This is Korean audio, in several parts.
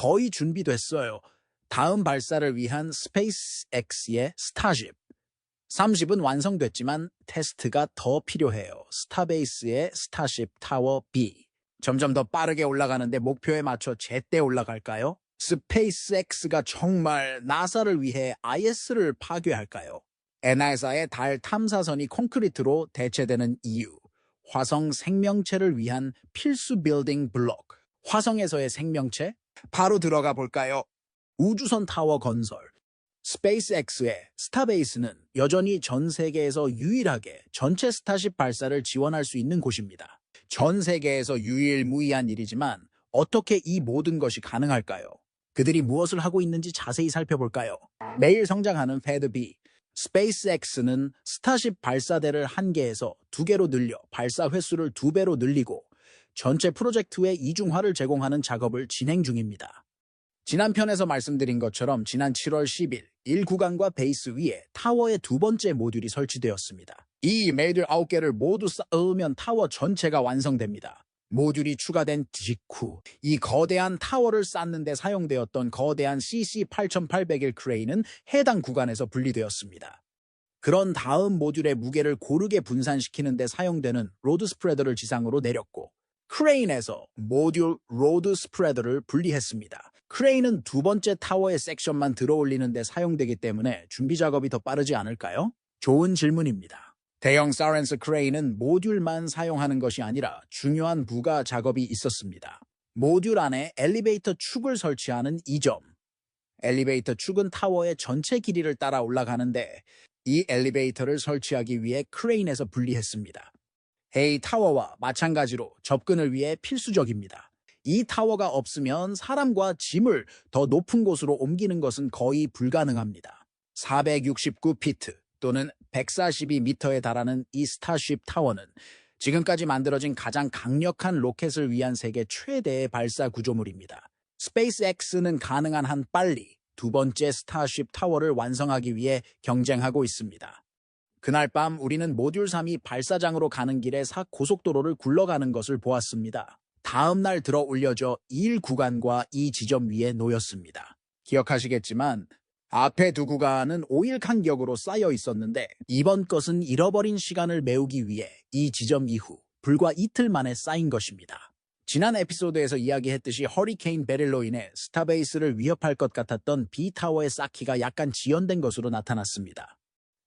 거의 준비됐어요. 다음 발사를 위한 스페이스X의 스타쉽. 30은 완성됐지만 테스트가 더 필요해요. 스타베이스의 스타쉽 타워 B. 점점 더 빠르게 올라가는데 목표에 맞춰 제때 올라갈까요? 스페이스X가 정말 나사를 위해 IS를 파괴할까요? NASA의 달 탐사선이 콘크리트로 대체되는 이유. 화성 생명체를 위한 필수 빌딩 블록. 화성에서의 생명체? 바로 들어가 볼까요? 우주선 타워 건설. 스페이스X의 스타베이스는 여전히 전 세계에서 유일하게 전체 스타쉽 발사를 지원할 수 있는 곳입니다. 전 세계에서 유일무이한 일이지만 어떻게 이 모든 것이 가능할까요? 그들이 무엇을 하고 있는지 자세히 살펴볼까요? 매일 성장하는 패드비. 스페이스X는 스타쉽 발사대를 한 개에서 두 개로 늘려 발사 횟수를 두 배로 늘리고 전체 프로젝트의 이중화를 제공하는 작업을 진행 중입니다. 지난 편에서 말씀드린 것처럼 지난 7월 10일 1구간과 베이스 위에 타워의 두 번째 모듈이 설치되었습니다. 이 메이들 9개를 모두 쌓으면 타워 전체가 완성됩니다. 모듈이 추가된 직후 이 거대한 타워를 쌓는 데 사용되었던 거대한 CC8801 크레인은 해당 구간에서 분리되었습니다. 그런 다음 모듈의 무게를 고르게 분산시키는 데 사용되는 로드 스프레더를 지상으로 내렸고 크레인에서 모듈 로드 스프레더를 분리했습니다. 크레인은 두 번째 타워의 섹션만 들어올리는 데 사용되기 때문에 준비 작업이 더 빠르지 않을까요? 좋은 질문입니다. 대형 사렌스 크레인은 모듈만 사용하는 것이 아니라 중요한 부가 작업이 있었습니다. 모듈 안에 엘리베이터 축을 설치하는 이 점. 엘리베이터 축은 타워의 전체 길이를 따라 올라가는데 이 엘리베이터를 설치하기 위해 크레인에서 분리했습니다. 헤이 타워와 마찬가지로 접근을 위해 필수적입니다. 이 타워가 없으면 사람과 짐을 더 높은 곳으로 옮기는 것은 거의 불가능합니다. 469피트 또는 142m에 달하는 이 스타쉽 타워는 지금까지 만들어진 가장 강력한 로켓을 위한 세계 최대의 발사 구조물입니다. 스페이스X는 가능한 한 빨리 두 번째 스타쉽 타워를 완성하기 위해 경쟁하고 있습니다. 그날 밤 우리는 모듈 3이 발사장으로 가는 길에 사 고속도로를 굴러가는 것을 보았습니다. 다음 날 들어 올려져 1 구간과 이 지점 위에 놓였습니다. 기억하시겠지만 앞에 두 구간은 5일 간격으로 쌓여 있었는데 이번 것은 잃어버린 시간을 메우기 위해 이 지점 이후 불과 이틀 만에 쌓인 것입니다. 지난 에피소드에서 이야기했듯이 허리케인 베릴로 인해 스타베이스를 위협할 것 같았던 B타워의 쌓기가 약간 지연된 것으로 나타났습니다.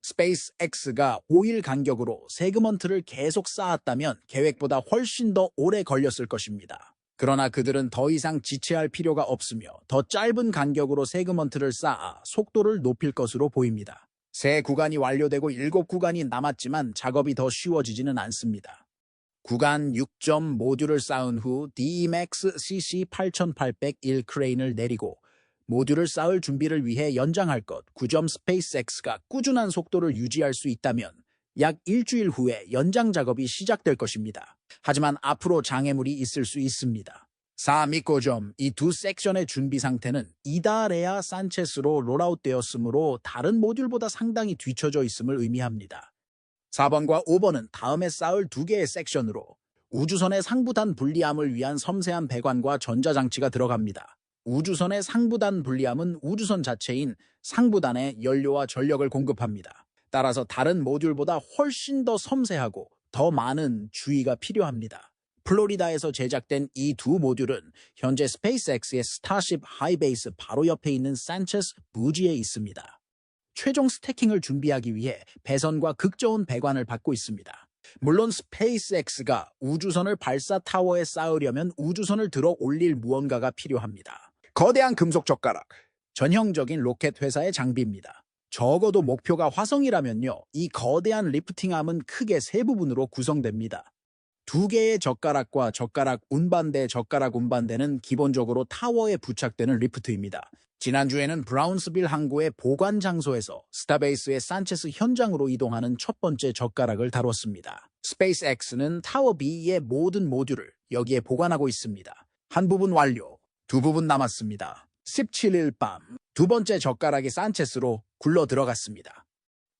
스페이스X가 5일 간격으로 세그먼트를 계속 쌓았다면 계획보다 훨씬 더 오래 걸렸을 것입니다. 그러나 그들은 더 이상 지체할 필요가 없으며 더 짧은 간격으로 세그먼트를 쌓아 속도를 높일 것으로 보입니다. 새 구간이 완료되고 7구간이 남았지만 작업이 더 쉬워지지는 않습니다. 구간 6점 모듈을 쌓은 후 DMAX CC8801 크레인을 내리고 모듈을 쌓을 준비를 위해 연장할 것 9점 스페이스X가 꾸준한 속도를 유지할 수 있다면 약 일주일 후에 연장 작업이 시작될 것입니다. 하지만 앞으로 장애물이 있을 수 있습니다. 4미코점 이 두 섹션의 준비 상태는 이다레아 산체스로 롤아웃되었으므로 다른 모듈보다 상당히 뒤처져 있음을 의미합니다. 4번과 5번은 다음에 쌓을 두 개의 섹션으로 우주선의 상부단 분리함을 위한 섬세한 배관과 전자장치가 들어갑니다. 우주선의 상부단 분리함은 우주선 자체인 상부단에 연료와 전력을 공급합니다. 따라서 다른 모듈보다 훨씬 더 섬세하고 더 많은 주의가 필요합니다. 플로리다에서 제작된 이 두 모듈은 현재 스페이스X의 스타쉽 하이베이스 바로 옆에 있는 산체스 부지에 있습니다. 최종 스태킹을 준비하기 위해 배선과 극저온 배관을 받고 있습니다. 물론 스페이스X가 우주선을 발사 타워에 쌓으려면 우주선을 들어 올릴 무언가가 필요합니다. 거대한 금속 젓가락, 전형적인 로켓 회사의 장비입니다. 적어도 목표가 화성이라면요, 이 거대한 리프팅암은 크게 세 부분으로 구성됩니다. 두 개의 젓가락과 젓가락 운반대 젓가락 운반대는 기본적으로 타워에 부착되는 리프트입니다. 지난주에는 브라운스빌 항구의 보관 장소에서 스타베이스의 산체스 현장으로 이동하는 첫 번째 젓가락을 다뤘습니다. 스페이스X는 타워 B의 모든 모듈을 여기에 보관하고 있습니다. 한 부분 완료, 두 부분 남았습니다. 17일 밤, 두 번째 젓가락이 산체스로 굴러 들어갔습니다.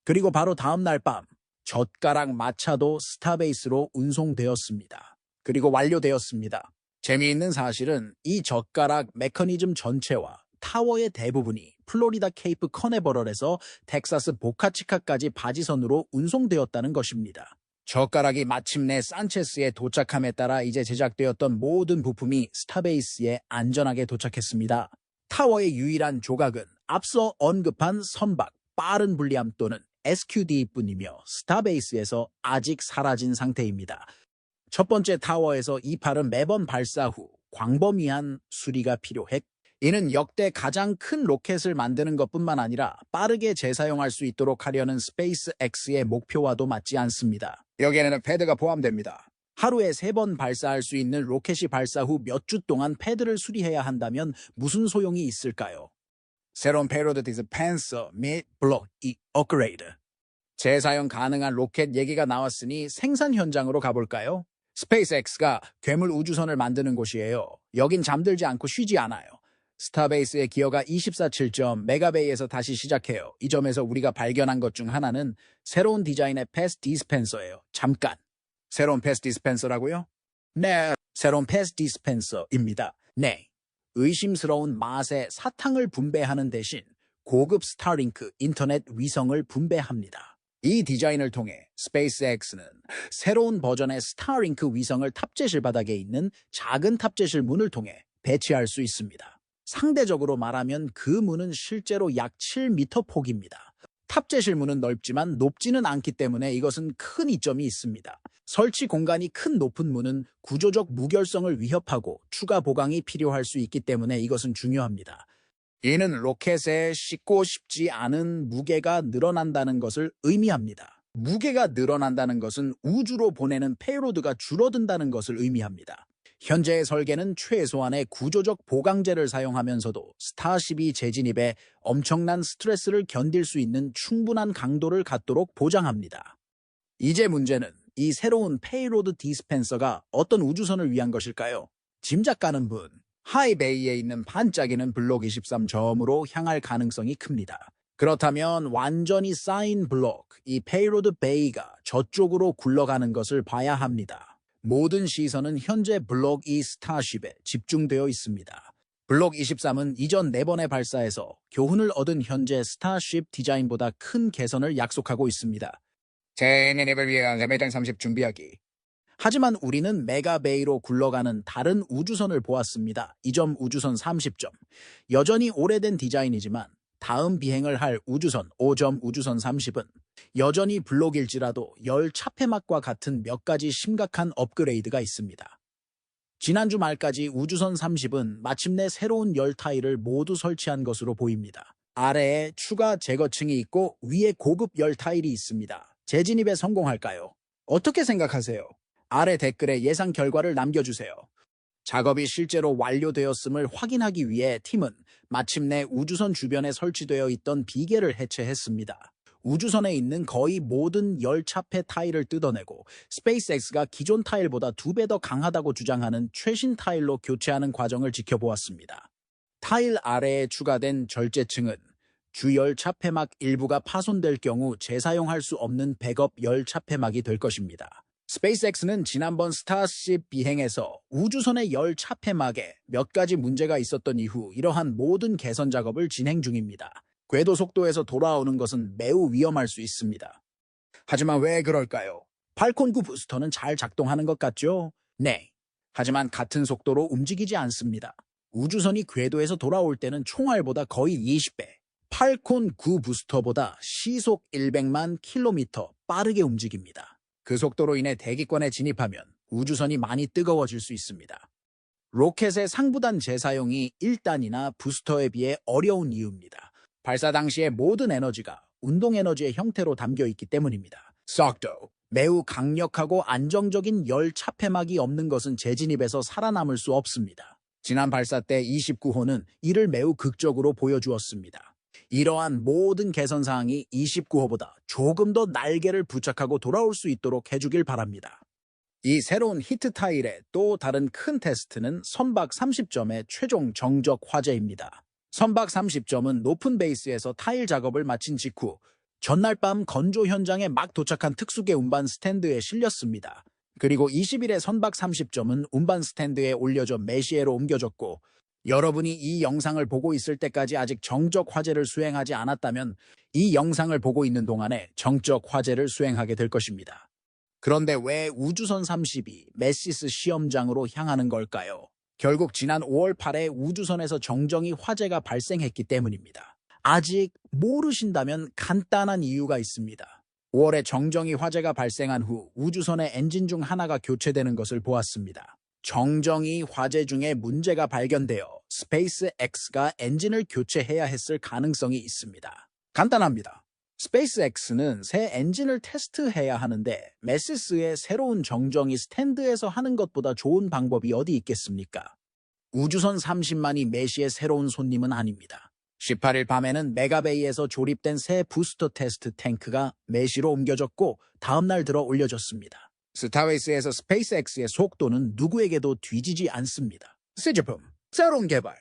그리고 바로 다음 날 밤, 젓가락 마차도 스타베이스로 운송되었습니다. 그리고 완료되었습니다. 재미있는 사실은 이 젓가락 메커니즘 전체와 타워의 대부분이 플로리다 케이프 커네버럴에서 텍사스 보카치카까지 바지선으로 운송되었다는 것입니다. 젓가락이 마침내 산체스에 도착함에 따라 이제 제작되었던 모든 부품이 스타베이스에 안전하게 도착했습니다. 타워의 유일한 조각은 앞서 언급한 선박, 빠른 분리함 또는 SQD뿐이며 스타베이스에서 아직 사라진 상태입니다. 첫 번째 타워에서 이 팔은 매번 발사 후 광범위한 수리가 필요했 이는 역대 가장 큰 로켓을 만드는 것뿐만 아니라 빠르게 재사용할 수 있도록 하려는 스페이스 X의 목표와도 맞지 않습니다. 여기에는 패드가 포함됩니다. 하루에 세 번 발사할 수 있는 로켓이 발사 후 몇 주 동안 패드를 수리해야 한다면 무슨 소용이 있을까요? 새로운 페로드 디스펜서 및 블록 이 업그레이드. 재사용 가능한 로켓 얘기가 나왔으니 생산 현장으로 가볼까요? 스페이스X가 괴물 우주선을 만드는 곳이에요. 여긴 잠들지 않고 쉬지 않아요. 스타베이스의 기어가 24.7점 메가베이에서 다시 시작해요. 이 점에서 우리가 발견한 것 중 하나는 새로운 디자인의 패스 디스펜서예요. 잠깐. 새로운 패스 디스펜서라고요? 네, 새로운 패스 디스펜서입니다. 네. 의심스러운 맛의 사탕을 분배하는 대신 고급 스타링크 인터넷 위성을 분배합니다. 이 디자인을 통해 스페이스X는 새로운 버전의 스타링크 위성을 탑재실 바닥에 있는 작은 탑재실 문을 통해 배치할 수 있습니다. 상대적으로 말하면 그 문은 실제로 약 7m 폭입니다. 탑재실 문은 넓지만 높지는 않기 때문에 이것은 큰 이점이 있습니다. 설치 공간이 큰 높은 문은 구조적 무결성을 위협하고 추가 보강이 필요할 수 있기 때문에 이것은 중요합니다. 이는 로켓에 싣고 싶지 않은 무게가 늘어난다는 것을 의미합니다. 무게가 늘어난다는 것은 우주로 보내는 페이로드가 줄어든다는 것을 의미합니다. 현재의 설계는 최소한의 구조적 보강제를 사용하면서도 스타쉽이 재진입에 엄청난 스트레스를 견딜 수 있는 충분한 강도를 갖도록 보장합니다. 이제 문제는 이 새로운 페이로드 디스펜서가 어떤 우주선을 위한 것일까요? 짐작 가는 분, 하이베이에 있는 반짝이는 블록 23점으로 향할 가능성이 큽니다. 그렇다면 완전히 쌓인 블록, 이 페이로드 베이가 저쪽으로 굴러가는 것을 봐야 합니다. 모든 시선은 현재 블록 2 스타쉽에 집중되어 있습니다. 블록 23은 이전 4번의 발사에서 교훈을 얻은 현재 스타쉽 디자인보다 큰 개선을 약속하고 있습니다. 제네네벨 위해 매장 30 준비하기. 하지만 우리는 메가베이로 굴러가는 다른 우주선을 보았습니다. 이점 우주선 30점. 여전히 오래된 디자인이지만 다음 비행을 할 우주선 5점 우주선 30은 여전히 블록일지라도 열 차폐막과 같은 몇 가지 심각한 업그레이드가 있습니다. 지난주 말까지 우주선 30은 마침내 새로운 열 타일을 모두 설치한 것으로 보입니다. 아래에 추가 제거층이 있고 위에 고급 열 타일이 있습니다. 재진입에 성공할까요? 어떻게 생각하세요? 아래 댓글에 예상 결과를 남겨주세요. 작업이 실제로 완료되었음을 확인하기 위해 팀은 마침내 우주선 주변에 설치되어 있던 비계를 해체했습니다. 우주선에 있는 거의 모든 열차폐 타일을 뜯어내고 스페이스X가 기존 타일보다 두 배 더 강하다고 주장하는 최신 타일로 교체하는 과정을 지켜보았습니다. 타일 아래에 추가된 절제층은 주열 차폐막 일부가 파손될 경우 재사용할 수 없는 백업 열 차폐막이 될 것입니다. 스페이스X는 지난번 스타쉽 비행에서 우주선의 열 차폐막에 몇 가지 문제가 있었던 이후 이러한 모든 개선 작업을 진행 중입니다. 궤도 속도에서 돌아오는 것은 매우 위험할 수 있습니다. 하지만 왜 그럴까요? 팔콘 9 부스터는 잘 작동하는 것 같죠? 네. 하지만 같은 속도로 움직이지 않습니다. 우주선이 궤도에서 돌아올 때는 총알보다 거의 20배, 팔콘 9 부스터보다 시속 100만 킬로미터 빠르게 움직입니다. 그 속도로 인해 대기권에 진입하면 우주선이 많이 뜨거워질 수 있습니다. 로켓의 상부단 재사용이 1단이나 부스터에 비해 어려운 이유입니다. 발사 당시의 모든 에너지가 운동 에너지의 형태로 담겨 있기 때문입니다. 썩도 매우 강력하고 안정적인 열 차폐막이 없는 것은 재진입에서 살아남을 수 없습니다. 지난 발사 때 29호는 이를 매우 극적으로 보여주었습니다. 이러한 모든 개선 사항이 29호보다 조금 더 날개를 부착하고 돌아올 수 있도록 해주길 바랍니다. 이 새로운 히트 타일의 또 다른 큰 테스트는 선박 30점의 최종 정적 화제입니다. 선박 30점은 높은 베이스에서 타일 작업을 마친 직후 전날 밤 건조 현장에 막 도착한 특수계 운반 스탠드에 실렸습니다. 그리고 20일에 선박 30점은 운반 스탠드에 올려져 메시에로 옮겨졌고 여러분이 이 영상을 보고 있을 때까지 아직 정적 화제를 수행하지 않았다면 이 영상을 보고 있는 동안에 정적 화제를 수행하게 될 것입니다. 그런데 왜 우주선 30이 메시스 시험장으로 향하는 걸까요? 결국 지난 5월 8일 우주선에서 정정이 화재가 발생했기 때문입니다. 아직 모르신다면 간단한 이유가 있습니다. 5월에 정정이 화재가 발생한 후 우주선의 엔진 중 하나가 교체되는 것을 보았습니다. 정정이 화재 중에 문제가 발견되어 스페이스 X가 엔진을 교체해야 했을 가능성이 있습니다. 간단합니다. 스페이스 X는 새 엔진을 테스트해야 하는데 메시스의 새로운 정정이 스탠드에서 하는 것보다 좋은 방법이 어디 있겠습니까? 우주선 30만이 메시의 새로운 손님은 아닙니다. 18일 밤에는 메가베이에서 조립된 새 부스터 테스트 탱크가 메시로 옮겨졌고 다음날 들어 올려졌습니다. 스타웨이스에서 스페이스X의 속도는 누구에게도 뒤지지 않습니다. 새 제품, 새로운 개발,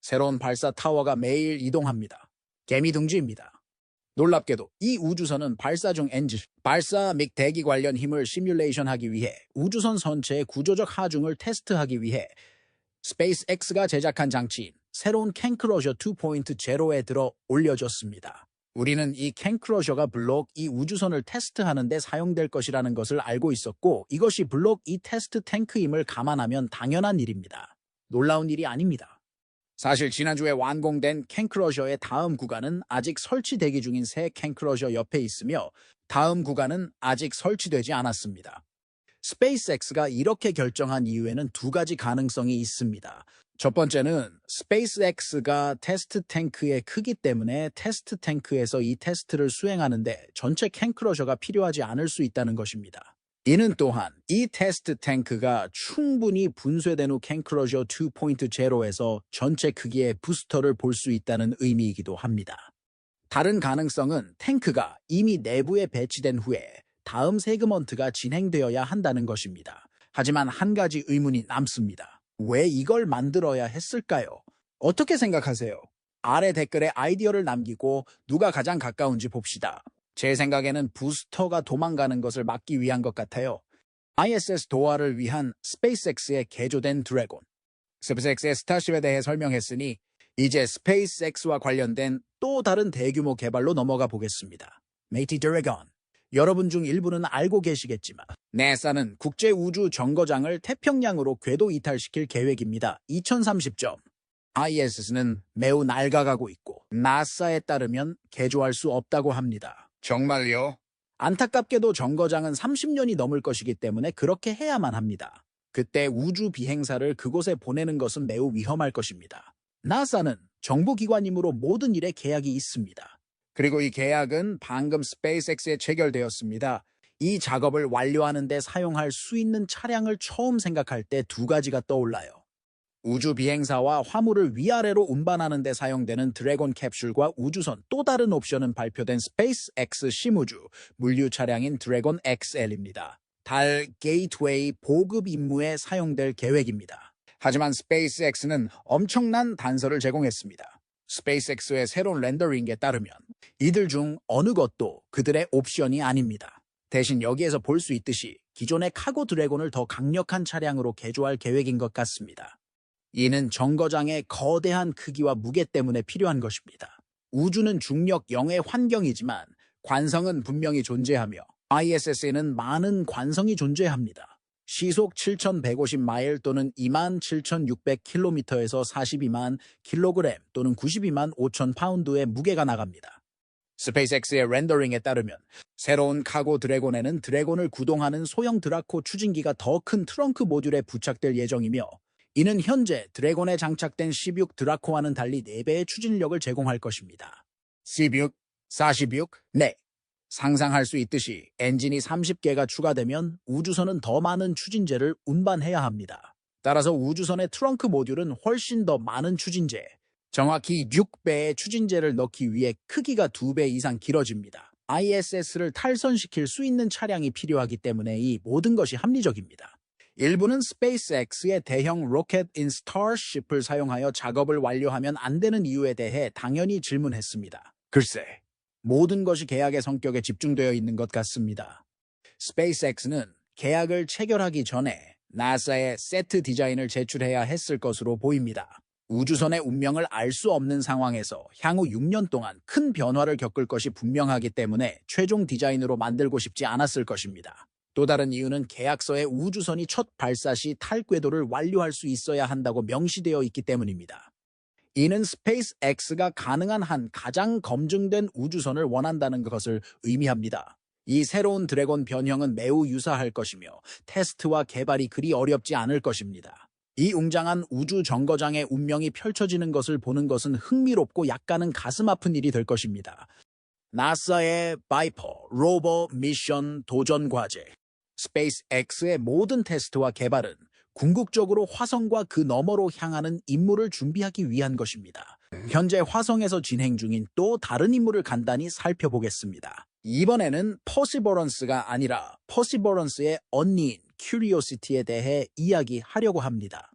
새로운 발사 타워가 매일 이동합니다. 개미 둥지입니다. 놀랍게도 이 우주선은 발사 중 엔진, 발사 및 대기 관련 힘을 시뮬레이션하기 위해 우주선 선체의 구조적 하중을 테스트하기 위해 스페이스X가 제작한 장치인 새로운 캔크러셔 2.0에 들어 올려졌습니다. 우리는 이 캔크러셔가 블록 이 우주선을 테스트하는 데 사용될 것이라는 것을 알고 있었고 이것이 블록 이 테스트 탱크임을 감안하면 당연한 일입니다. 놀라운 일이 아닙니다. 사실 지난주에 완공된 캔크러셔의 다음 구간은 아직 설치 대기 중인 새 캔크러셔 옆에 있으며 다음 구간은 아직 설치되지 않았습니다. 스페이스X가 이렇게 결정한 이유에는 두 가지 가능성이 있습니다. 첫 번째는 스페이스X가 테스트 탱크의 크기 때문에 테스트 탱크에서 이 테스트를 수행하는데 전체 캔크러셔가 필요하지 않을 수 있다는 것입니다. 이는 또한 이 테스트 탱크가 충분히 분쇄된 후 캔크러셔 2.0에서 전체 크기의 부스터를 볼 수 있다는 의미이기도 합니다. 다른 가능성은 탱크가 이미 내부에 배치된 후에 다음 세그먼트가 진행되어야 한다는 것입니다. 하지만 한 가지 의문이 남습니다. 왜 이걸 만들어야 했을까요? 어떻게 생각하세요? 아래 댓글에 아이디어를 남기고 누가 가장 가까운지 봅시다. 제 생각에는 부스터가 도망가는 것을 막기 위한 것 같아요. ISS 도하를 위한 스페이스X의 개조된 드래곤. 스페이스X의 스타쉽에 대해 설명했으니 이제 스페이스X와 관련된 또 다른 대규모 개발로 넘어가 보겠습니다. 메이티 드래곤. 여러분 중 일부는 알고 계시겠지만 나사는 국제우주 정거장을 태평양으로 궤도 이탈시킬 계획입니다. 2030점. ISS는 매우 낡아가고 있고 나사에 따르면 개조할 수 없다고 합니다. 정말요? 안타깝게도 정거장은 30년이 넘을 것이기 때문에 그렇게 해야만 합니다. 그때 우주 비행사를 그곳에 보내는 것은 매우 위험할 것입니다. 나사는 정부기관이므로 모든 일에 계약이 있습니다. 그리고 이 계약은 방금 스페이스X에 체결되었습니다. 이 작업을 완료하는 데 사용할 수 있는 차량을 처음 생각할 때 두 가지가 떠올라요. 우주 비행사와 화물을 위아래로 운반하는 데 사용되는 드래곤 캡슐과 우주선 또 다른 옵션은 발표된 스페이스X 시무주 물류 차량인 드래곤 XL입니다. 달 게이트웨이 보급 임무에 사용될 계획입니다. 하지만 스페이스X는 엄청난 단서를 제공했습니다. 스페이스X의 새로운 렌더링에 따르면 이들 중 어느 것도 그들의 옵션이 아닙니다. 대신 여기에서 볼 수 있듯이 기존의 카고 드래곤을 더 강력한 차량으로 개조할 계획인 것 같습니다. 이는 정거장의 거대한 크기와 무게 때문에 필요한 것입니다. 우주는 중력 0의 환경이지만 관성은 분명히 존재하며 ISS에는 많은 관성이 존재합니다. 시속 7,150마일 또는 27,600km에서 42만 kg 또는 92만 5천 파운드의 무게가 나갑니다. 스페이스X의 렌더링에 따르면 새로운 카고 드래곤에는 드래곤을 구동하는 소형 드라코 추진기가 더 큰 트렁크 모듈에 부착될 예정이며 이는 현재 드래곤에 장착된 C6 드라코와는 달리 4배의 추진력을 제공할 것입니다. C6, 46, 네. 상상할 수 있듯이 엔진이 30개가 추가되면 우주선은 더 많은 추진제를 운반해야 합니다. 따라서 우주선의 트렁크 모듈은 훨씬 더 많은 추진제, 정확히 6배의 추진제를 넣기 위해 크기가 2배 이상 길어집니다. ISS를 탈선시킬 수 있는 차량이 필요하기 때문에 이 모든 것이 합리적입니다. 일부는 스페이스X의 대형 로켓 인 스타쉽을 사용하여 작업을 완료하면 안 되는 이유에 대해 당연히 질문했습니다. 글쎄, 모든 것이 계약의 성격에 집중되어 있는 것 같습니다. 스페이스X는 계약을 체결하기 전에 나사에 세트 디자인을 제출해야 했을 것으로 보입니다. 우주선의 운명을 알 수 없는 상황에서 향후 6년 동안 큰 변화를 겪을 것이 분명하기 때문에 최종 디자인으로 만들고 싶지 않았을 것입니다. 또 다른 이유는 계약서에 우주선이 첫 발사 시 탈궤도를 완료할 수 있어야 한다고 명시되어 있기 때문입니다. 이는 스페이스X가 가능한 한 가장 검증된 우주선을 원한다는 것을 의미합니다. 이 새로운 드래곤 변형은 매우 유사할 것이며 테스트와 개발이 그리 어렵지 않을 것입니다. 이 웅장한 우주 정거장의 운명이 펼쳐지는 것을 보는 것은 흥미롭고 약간은 가슴 아픈 일이 될 것입니다. 나사의 바이퍼 로버 미션 도전 과제 스페이스X의 모든 테스트와 개발은 궁극적으로 화성과 그 너머로 향하는 임무를 준비하기 위한 것입니다. 현재 화성에서 진행 중인 또 다른 임무를 간단히 살펴보겠습니다. 이번에는 퍼시버런스가 아니라 퍼시버런스의 언니인 큐리오시티에 대해 이야기하려고 합니다.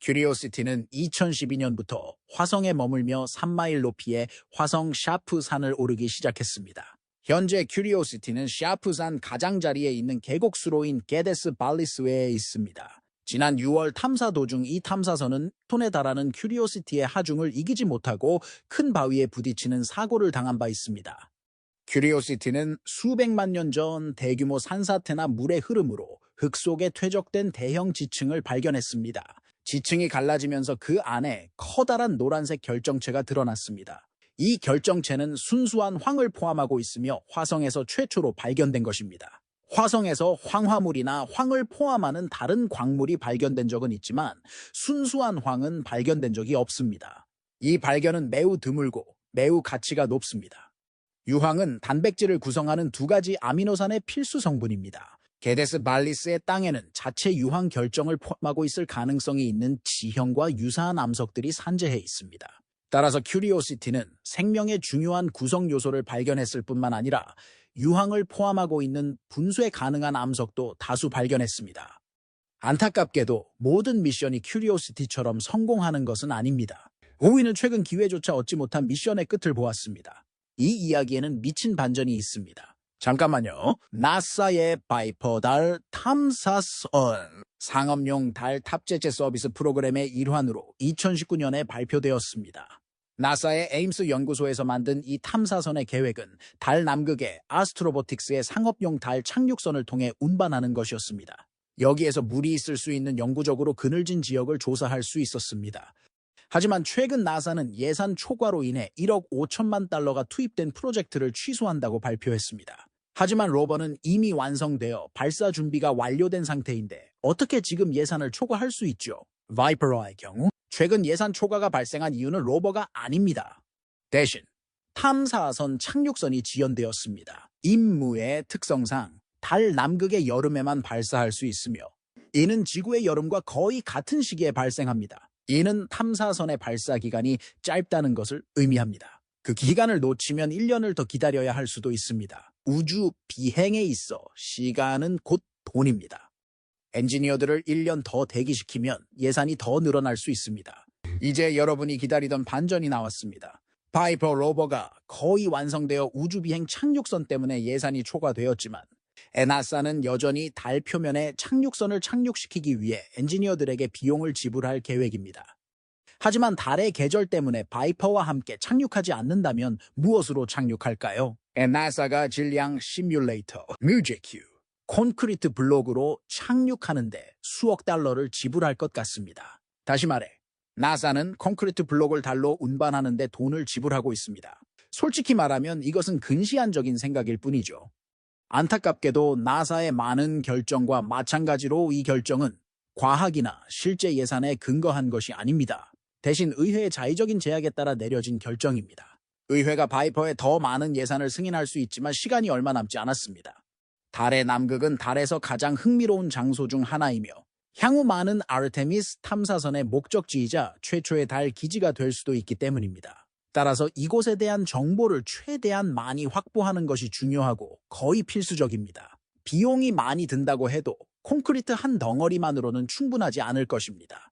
큐리오시티는 2012년부터 화성에 머물며 3마일 높이의 화성 샤프 산을 오르기 시작했습니다. 현재 큐리오시티는 샤프산 가장자리에 있는 계곡수로인 게데스 발리스웨에 있습니다. 지난 6월 탐사 도중 이 탐사선은 톤에 달하는 큐리오시티의 하중을 이기지 못하고 큰 바위에 부딪히는 사고를 당한 바 있습니다. 큐리오시티는 수백만 년 전 대규모 산사태나 물의 흐름으로 흙 속에 퇴적된 대형 지층을 발견했습니다. 지층이 갈라지면서 그 안에 커다란 노란색 결정체가 드러났습니다. 이 결정체는 순수한 황을 포함하고 있으며 화성에서 최초로 발견된 것입니다. 화성에서 황화물이나 황을 포함하는 다른 광물이 발견된 적은 있지만 순수한 황은 발견된 적이 없습니다. 이 발견은 매우 드물고 매우 가치가 높습니다. 유황은 단백질을 구성하는 두 가지 아미노산의 필수 성분입니다. 게데스 발리스의 땅에는 자체 유황 결정을 포함하고 있을 가능성이 있는 지형과 유사한 암석들이 산재해 있습니다. 따라서 큐리오시티는 생명의 중요한 구성 요소를 발견했을 뿐만 아니라 유황을 포함하고 있는 분쇄 가능한 암석도 다수 발견했습니다. 안타깝게도 모든 미션이 큐리오시티처럼 성공하는 것은 아닙니다. 오이는 최근 기회조차 얻지 못한 미션의 끝을 보았습니다. 이 이야기에는 미친 반전이 있습니다. 잠깐만요. 나사의 바이퍼 달 탐사선 상업용 달 탑재체 서비스 프로그램의 일환으로 2019년에 발표되었습니다. 나사의 에임스 연구소에서 만든 이 탐사선의 계획은 달 남극의 아스트로보틱스의 상업용 달 착륙선을 통해 운반하는 것이었습니다. 여기에서 물이 있을 수 있는 영구적으로 그늘진 지역을 조사할 수 있었습니다. 하지만 최근 나사는 예산 초과로 인해 1억 5천만 달러가 투입된 프로젝트를 취소한다고 발표했습니다. 하지만 로버는 이미 완성되어 발사 준비가 완료된 상태인데 어떻게 지금 예산을 초과할 수 있죠? 바이퍼러의 경우 최근 예산 초과가 발생한 이유는 로버가 아닙니다. 대신 탐사선 착륙선이 지연되었습니다. 임무의 특성상 달 남극의 여름에만 발사할 수 있으며 이는 지구의 여름과 거의 같은 시기에 발생합니다. 이는 탐사선의 발사 기간이 짧다는 것을 의미합니다. 그 기간을 놓치면 1년을 더 기다려야 할 수도 있습니다. 우주 비행에 있어 시간은 곧 돈입니다. 엔지니어들을 1년 더 대기시키면 예산이 더 늘어날 수 있습니다. 이제 여러분이 기다리던 반전이 나왔습니다. 파이퍼 로버가 거의 완성되어 우주비행 착륙선 때문에 예산이 초과되었지만 에나사는 여전히 달 표면에 착륙선을 착륙시키기 위해 엔지니어들에게 비용을 지불할 계획입니다. 하지만 달의 계절 때문에 바이퍼와 함께 착륙하지 않는다면 무엇으로 착륙할까요? 에나사가 질량 시뮬레이터 뮤직큐 콘크리트 블록으로 착륙하는데 수억 달러를 지불할 것 같습니다. 다시 말해 나사는 콘크리트 블록을 달로 운반하는데 돈을 지불하고 있습니다. 솔직히 말하면 이것은 근시안적인 생각일 뿐이죠. 안타깝게도 나사의 많은 결정과 마찬가지로 이 결정은 과학이나 실제 예산에 근거한 것이 아닙니다. 대신 의회의 자의적인 제약에 따라 내려진 결정입니다. 의회가 바이퍼에 더 많은 예산을 승인할 수 있지만 시간이 얼마 남지 않았습니다. 달의 남극은 달에서 가장 흥미로운 장소 중 하나이며 향후 많은 아르테미스 탐사선의 목적지이자 최초의 달 기지가 될 수도 있기 때문입니다. 따라서 이곳에 대한 정보를 최대한 많이 확보하는 것이 중요하고 거의 필수적입니다. 비용이 많이 든다고 해도 콘크리트 한 덩어리만으로는 충분하지 않을 것입니다.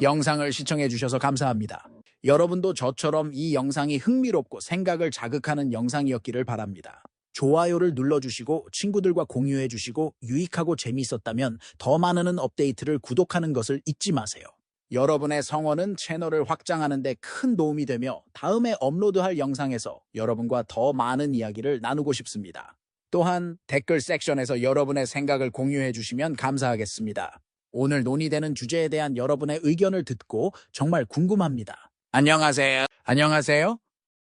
영상을 시청해 주셔서 감사합니다. 여러분도 저처럼 이 영상이 흥미롭고 생각을 자극하는 영상이었기를 바랍니다. 좋아요를 눌러주시고 친구들과 공유해주시고 유익하고 재미있었다면 더 많은 업데이트를 구독하는 것을 잊지 마세요. 여러분의 성원은 채널을 확장하는 데 큰 도움이 되며 다음에 업로드할 영상에서 여러분과 더 많은 이야기를 나누고 싶습니다. 또한 댓글 섹션에서 여러분의 생각을 공유해 주시면 감사하겠습니다. 오늘 논의되는 주제에 대한 여러분의 의견을 듣고 정말 궁금합니다. 안녕하세요. 안녕하세요.